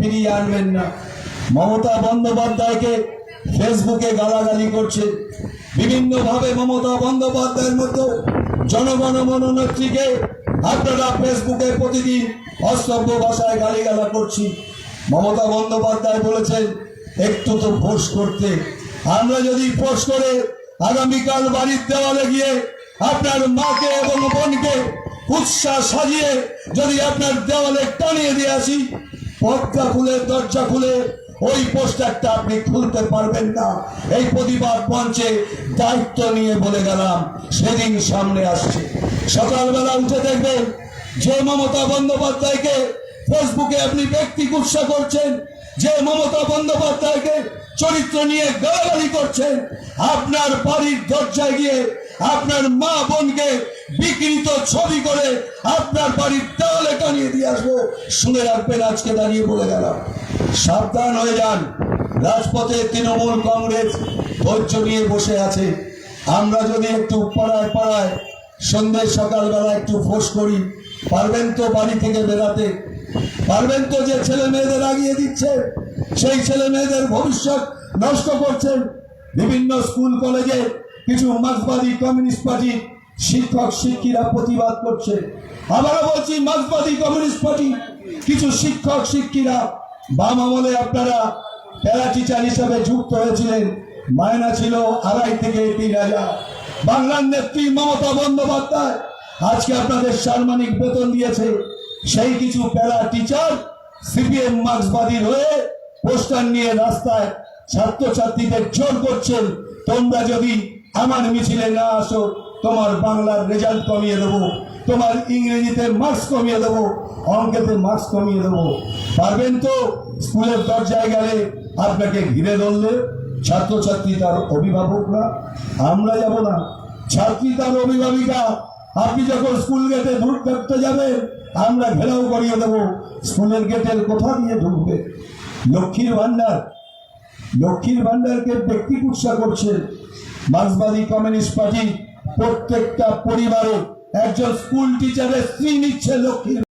ফিরিয়ে আনবেন না। মমতা বন্দ্যোপাধ্যায়কে ফেসবুকে গালাগালি করছে। বিভিন্নভাবে মমতা বন্দ্যোপাধ্যায়ের মতো জনগণ মনোনেত্রীকে আপনারা ফেসবুকে প্রতিদিন ভাষায় গালিগালা করছি। মমতা বন্দ্যোপাধ্যায় বলেছেন, একটু তো ফোর্স করতে। আমরা যদি ফোর্স করে আগামীকাল বাড়ির দেওয়ালে গিয়ে আপনার মাকে এবং বোনকে উৎসাহ সাজিয়ে যদি আপনার দেওয়ালে টানিয়ে দিয়ে আসি পর্দা খুলে দরজা খুলে ওই পোস্টারটা আপনি খুলতে পারবেন না। এই প্রতিবার মঞ্চে দায়িত্ব নিয়ে বলে গেলাম, সেদিন সামনে আসছে। সকালবেলা উঠে দেখবেন যে মমতা বন্দ্যোপাধ্যায়কে ফেসবুকে আপনি ব্যক্তি গুসা করছেন, যে মমতা বন্দ্যোপাধ্যায়কে চরিত্র নিয়ে গালাগালি করছেন। আপনার বাড়ির দরজায় গিয়ে আপনার মা বোনকে বিকৃত ছবি করে আপনার বাড়ির দেওয়ালে টানিয়ে দিয়ে আসব। শুনে রাখবেন, আজকে দাঁড়িয়ে বলে গেলাম। সাবধান হয়ে যান। রাজপথে তৃণমূল কংগ্রেস ধৈর্য নিয়ে বসে আছে। আমরা যদি একটু পাড়ায় পাড়ায় সন্ধ্যে সকালবেলা একটু ফোর্স করি, পারবেন তো বাড়ি থেকে বেরাতে? পারবেন তো যে ছেলে মেয়েদের আগিয়ে দিচ্ছে? সেই ছেলে মেয়েদের ভবিষ্যৎ নষ্ট করছেন। বিভিন্ন স্কুল, কলেজে কিছু মার্ক্সবাদী কমিউনিস্ট পার্টি শিক্ষক শিক্ষিরা প্রতিবাদ করছে। আবারও বলছি, মার্ক্সবাদী কমিউনিস্ট পার্টি, কিছু শিক্ষক শিক্ষিরা বাম আমলে আপনারা প্যারা টিচার হিসাবে যুক্ত হয়েছিলেন। মায়না ছিল আড়াই থেকে তিন হাজার। বাংলার নেত্রী মমতা বন্দ্যোপাধ্যায় আজকে আপনাদের সাম্মানিক বেতন দিয়েছে। সেই কিছু প্যারা টিচার, সিপিএম মার্ক্সবাদীর হয়ে পোস্টার নিয়ে রাস্তায় ছাত্রছাত্রীদের জোর করছেন, তোমরা যদি আমার মিছিলে না আসো, তোমার বাংলার রেজাল্ট কমিয়ে দেবো, তোমার ইংরেজিতে মার্কস কমিয়ে দেবো, অঙ্কেতে মার্কস কমিয়ে দেবো। পারবেন তো স্কুলের দরজায় গেলে আপনাকে ঘিরে ধরলে, ছাত্রছাত্রী তার অভিভাবকরা আমরা যাব না। ছাত্রী তার অভিভাবিকা, আপনি যখন স্কুল গেটে ঢুকতে যাবেন, আমরা ঘেরাও করিয়ে দেবো। স্কুলের গেটের কোথা দিয়ে ঢুকবে। লক্ষ্মীর ভান্ডার লক্ষ্মীর ভান্ডারকে ব্যক্তি কুৎসা করছে। মার্ক্সবাদী কমিউনিস্ট পার্টি প্রত্যেকটা পরিবারে একজন স্কুল টিচারের স্ত্রী নিচ্ছে লক্ষ্মীর